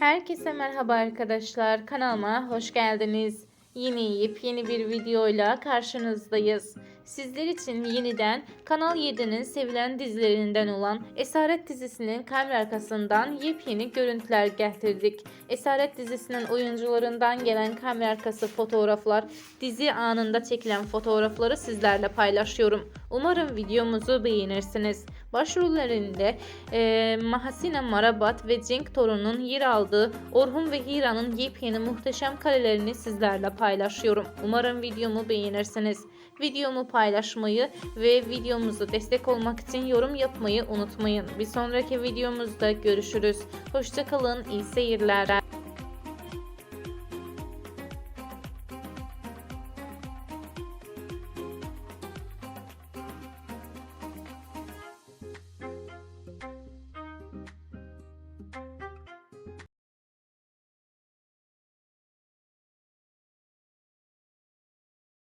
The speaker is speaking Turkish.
Herkese merhaba arkadaşlar. Kanalıma hoş geldiniz. Yeni yepyeni bir videoyla karşınızdayız. Sizler için yeniden Kanal 7'nin sevilen dizilerinden olan Esaret dizisinin kamera arkasından yepyeni görüntüler getirdik. Esaret dizisinin oyuncularından gelen kamera arkası fotoğraflar, dizi anında çekilen fotoğrafları sizlerle paylaşıyorum. Umarım videomuzu beğenirsiniz. Başrollerinde e, Mahasina Marabat ve Cenk Torun'un yer aldığı Orhun ve Hira'nın yepyeni muhteşem karelerini sizlerle paylaşıyorum. Umarım videomu beğenirsiniz. Videomu paylaşmayı ve videomuzu destek olmak için yorum yapmayı unutmayın. Bir sonraki videomuzda görüşürüz. Hoşçakalın, iyi seyirler.